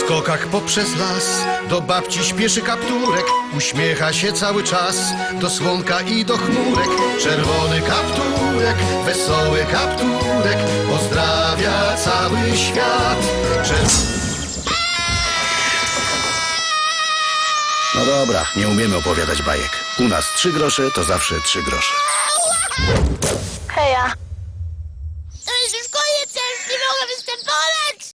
skokach poprzez las Do babci śpieszy kapturek Uśmiecha się cały czas Do słonka i do chmurek Czerwony kapturek, wesoły kapturek Pozdrawia cały świat Czerw... No dobra, nie umiemy opowiadać bajek. U nas trzy grosze to zawsze trzy grosze. Heja. To jest już koniec, ja już nie mogę występować!